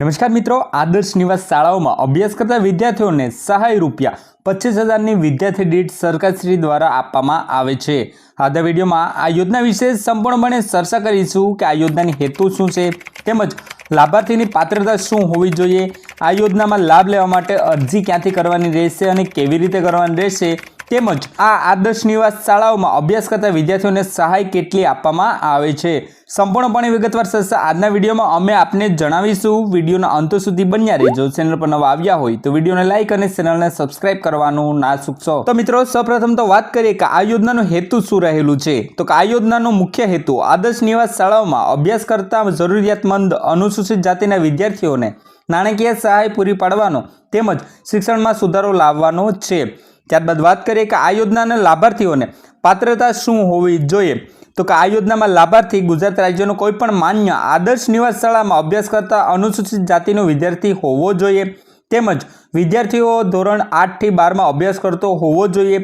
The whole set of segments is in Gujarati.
નમસ્કાર મિત્રો, આદર્શ નિવાસ શાળાઓમાં અભ્યાસ કરતા વિદ્યાર્થીઓને સહાય રૂપિયા પચીસ હજારની વિદ્યાર્થી દીઠ સરકારશ્રી દ્વારા આપવામાં આવે છે. આજના વિડીયોમાં આ યોજના વિશે સંપૂર્ણપણે ચર્ચા કરીશું કે આ યોજનાની હેતુ શું છે તેમજ લાભાર્થીની પાત્રતા શું હોવી જોઈએ. આ યોજનામાં લાભ લેવા માટે અરજી ક્યાંથી કરવાની રહેશે અને કેવી રીતે કરવાની રહેશે તેમજ આ આદર્શ નિવાસ શાળાઓમાં અભ્યાસ કરતા વિદ્યાર્થીઓને સહાય કેટલી આપવામાં આવે છે. સંપૂર્ણપણે વિગતવાર ચર્ચા આજના વિડીયોમાં અમે આપને જણાવીશું. વિડીયોના અંત સુધી બન્યા રહેજો. ચેનલ પર નવા આવ્યા હોય તો વિડીયોને લાઇક અને ચેનલને સબસ્ક્રાઇબ કરવાનું ના ચૂકશો તો મિત્રો, સૌપ્રથમ તો વાત કરીએ કે આ યોજનાનો હેતુ શું રહેલું છે. તો કે આ યોજનાનો મુખ્ય હેતુ આદર્શ નિવાસ શાળાઓમાં અભ્યાસ કરતા જરૂરિયાતમંદ, અનુસૂચિત જાતિના વિદ્યાર્થીઓને નાણાકીય સહાય પૂરી પાડવાનો તેમજ શિક્ષણમાં સુધારો લાવવાનો છે. ત્યારબાદ વાત કરીએ કે આ યોજનાના લાભાર્થીઓને પાત્રતા શું હોવી જોઈએ? તો કે આ યોજનામાં લાભાર્થી ગુજરાત રાજ્યનો કોઈ પણ માન્ય આદર્શ નિવાસ શાળામાં અભ્યાસ કરતા અનુસૂચિત જાતિનો વિદ્યાર્થી હોવો જોઈએ. તેમજ વિદ્યાર્થીઓ ધોરણ આઠથી બારમાં અભ્યાસ કરતો હોવો જોઈએ.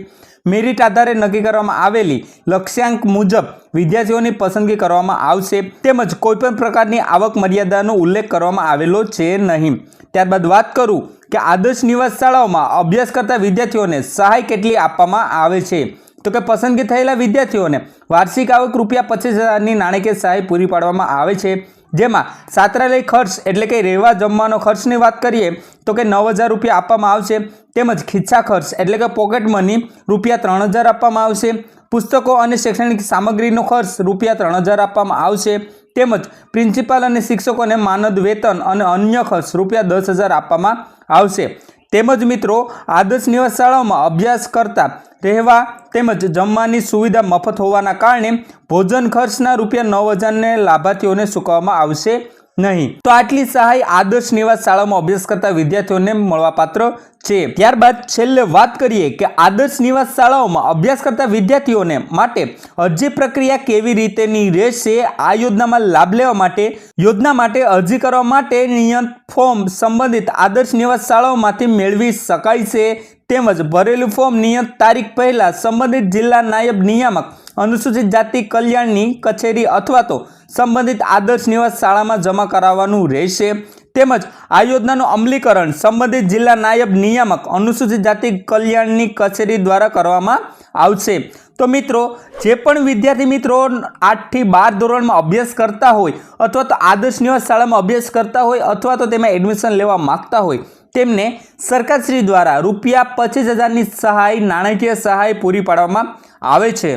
મેરિટ આધારે નક્કી કરવામાં આવેલી લક્ષ્યાંક મુજબ વિદ્યાર્થીઓની પસંદગી કરવામાં આવશે તેમજ કોઈપણ પ્રકારની આવક મર્યાદાનો ઉલ્લેખ કરવામાં આવેલો છે નહીં. ત્યારબાદ વાત કરું કે આદર્શ નિવાસ શાળાઓમાં અભ્યાસ કરતા વિદ્યાર્થીઓને સહાય કેટલી આપવામાં આવે છે? તો કે પસંદગી થયેલા વિદ્યાર્થીઓને વાર્ષિક આવક રૂપિયા પચીસ હજારની નાણાકીય સહાય પૂરી પાડવામાં આવે છે. જેમાં સાત્રાલય ખર્ચ એટલે કે રહેવા જમવાનો ખર્ચની વાત કરીએ તો કે નવ હજાર રૂપિયા આપવામાં આવશે. તેમજ ખિસ્સા ખર્ચ એટલે કે પોકેટ મની રૂપિયા ત્રણ હજાર આપવામાં આવશે. પુસ્તકો અને શૈક્ષણિક સામગ્રીનો ખર્ચ રૂપિયા ત્રણ હજાર આપવામાં આવશે. તેમજ પ્રિન્સિપાલ અને શિક્ષકોને માનદ વેતન અને અન્ય ખર્ચ રૂપિયા દસ હજાર આપવામાં આવશે. તેમજ મિત્રો, આદર્શ નિવાસ શાળાઓમાં અભ્યાસ કરતા રહેવા તેમજ જમવાની સુવિધા મફત હોવાના કારણે ભોજન ખર્ચના રૂપિયા નવ હજારને લાભાર્થીઓને ચૂકવવામાં આવશે. નહીં. તો આટલી સહાય આદર્શ નિવાસ શાળામાં અભ્યાસ કરતા વિદ્યાર્થીઓને મળવાપાત્ર છે. ત્યારબાદ છેલ્લે વાત કરીએ કે આદર્શ નિવાસ શાળાઓમાં અભ્યાસ કરતા વિદ્યાર્થીઓને માટે અરજી પ્રક્રિયા કેવી રીતેની રહેશે, આ યોજનામાં લાભ લેવા માટે, યોજના માટે અરજી કરવા માટે નિયત ફોર્મ સંબંધિત આદર્શ નિવાસ શાળાઓમાંથી મેળવી શકાય છે. તેમજ ભરેલું ફોર્મ નિયત તારીખ પહેલાં સંબંધિત જિલ્લા નાયબ નિયામક અનુસૂચિત જાતિ કલ્યાણની કચેરી અથવા તો સંબંધિત આદર્શ નિવાસ શાળામાં જમા કરાવવાનું રહેશે. તેમજ આ યોજનાનું અમલીકરણ સંબંધિત જિલ્લા નાયબ નિયામક અનુસૂચિત જાતિ કલ્યાણની કચેરી દ્વારા કરવામાં આવશે. તો મિત્રો, જે પણ વિદ્યાર્થી મિત્રો આઠથી બાર ધોરણમાં અભ્યાસ કરતા હોય અથવા તો આદર્શ નિવાસ શાળામાં અભ્યાસ કરતા હોય અથવા તો તેમાં એડમિશન લેવા માગતા હોય, તેમને સરકારશ્રી દ્વારા રૂપિયા પચીસ હજારની સહાય, નાણાકીય સહાય પૂરી પાડવામાં આવે છે.